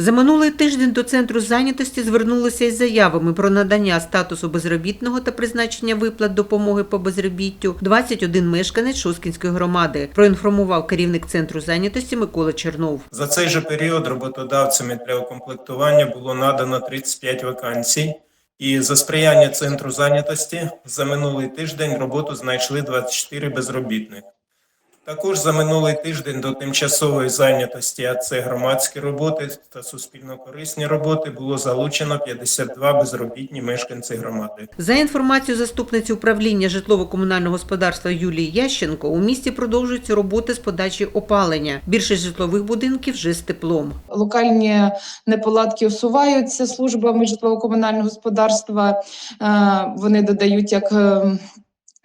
За минулий тиждень до центру зайнятості звернулися із заявами про надання статусу безробітного та призначення виплат допомоги по безробіттю 21 мешканець Шоскінської громади. Проінформував керівник центру зайнятості Микола Чернов. За цей же період роботодавцями для укомплектування було надано 35 вакансій. І за сприяння центру зайнятості за минулий тиждень роботу знайшли 24 безробітних. Також за минулий тиждень до тимчасової зайнятості, а це громадські роботи та суспільно-корисні роботи, було залучено 52 безробітні мешканці громади. За інформацією заступниці управління житлово-комунального господарства Юлії Ященко, у місті продовжуються роботи з подачі опалення. Більшість житлових будинків вже з теплом. Локальні неполадки усуваються службами житлово-комунального господарства. Е, Вони додають як.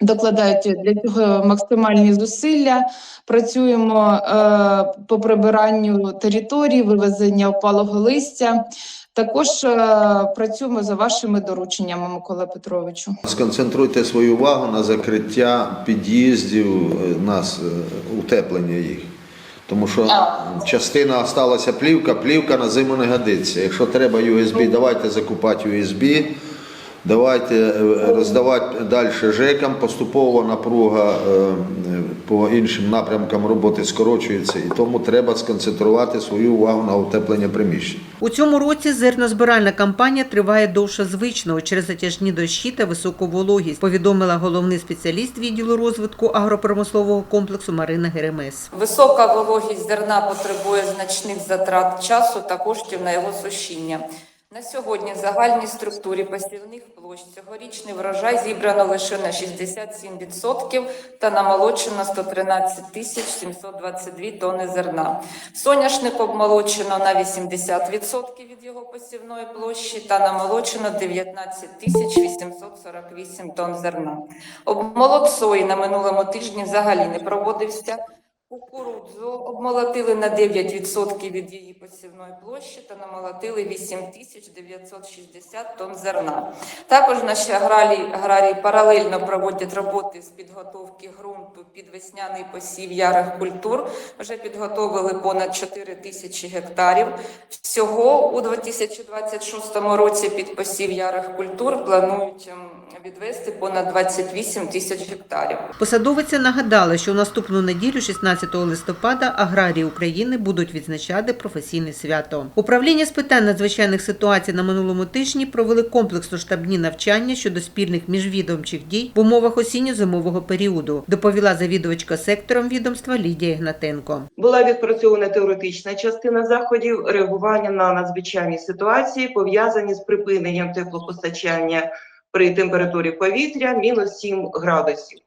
Докладають для цього максимальні зусилля. Працюємо е, по прибиранню територій, вивезення опалого листя. Також е, працюємо за вашими дорученнями, Микола Петровичу. Сконцентруйте свою увагу на закриття під'їздів, е, нас е, утеплення їх. Тому що частина осталася плівка, плівка на зиму не годиться. Якщо треба USB, давайте закупати USB, давайте е, роздавати далі ЖЕКам, поступово напруга е, по іншим напрямкам роботи скорочується, і тому треба сконцентрувати свою увагу на утеплення приміщень. У цьому році зернозбиральна кампанія триває довше звичного через затяжні дощі та високу вологість, повідомила головний спеціаліст відділу розвитку агропромислового комплексу Марина Геремес. Висока вологість зерна потребує значних затрат часу та коштів на його сушіння. На сьогодні в загальній структурі посівних площ цьогорічний врожай зібрано лише на 67% та намолочено 113 тисяч 722 тонни зерна. Соняшник обмолочено на 80% від його посівної площі та намолочено 19 тисяч 848 тонн зерна. Обмолот сої на минулому тижні взагалі не проводився. Кукурудзу обмолотили на 9% від її посівної площі та намолотили 8960 тонн зерна. Також наші аграрії, аграрії паралельно проводять роботи з підготовки ґрунту під весняний посів ярих культур. Вже підготовили понад 4 тисячі гектарів. Всього у 2026 році під посів ярих культур планують ем, відвести понад 28 тисяч гектарів. Посадовиця нагадала, що наступну неділю, 16 листопада, аграрії України будуть відзначати професійне свято. Управління з питань надзвичайних ситуацій на минулому тижні провели комплексно штабні навчання щодо спільних міжвідомчих дій в умовах осінньо-зимового періоду. Доповіла завідувачка сектором відомства Лідія Ігнатенко. Була відпрацьована теоретична частина заходів реагування на надзвичайні ситуації, пов'язані з припиненням теплопостачання при температурі повітря мінус 7 градусів.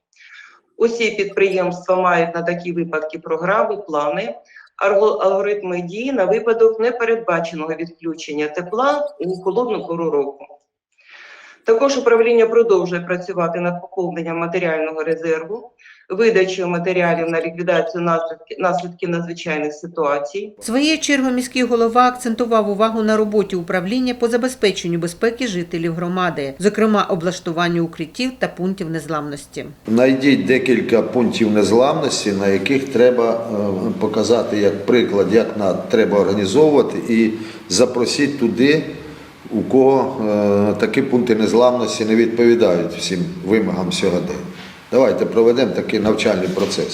Усі підприємства мають на такі випадки програми, плани, алгоритми дії на випадок непередбаченого відключення тепла у холодну пору року. Також управління продовжує працювати над поповненням матеріального резерву, видачею матеріалів на ліквідацію наслідки- наслідків надзвичайних ситуацій, Своєю чергою міський голова акцентував увагу на роботі управління по забезпеченню безпеки жителів громади, зокрема облаштуванню укриттів та пунктів незламності. Найдіть декілька пунктів незламності, на яких треба е, показати як приклад, як на, треба організовувати, і запросіть туди, у кого е, такі пункти незламності не відповідають всім вимогам сьогодення. Давайте проведемо такий навчальний процес.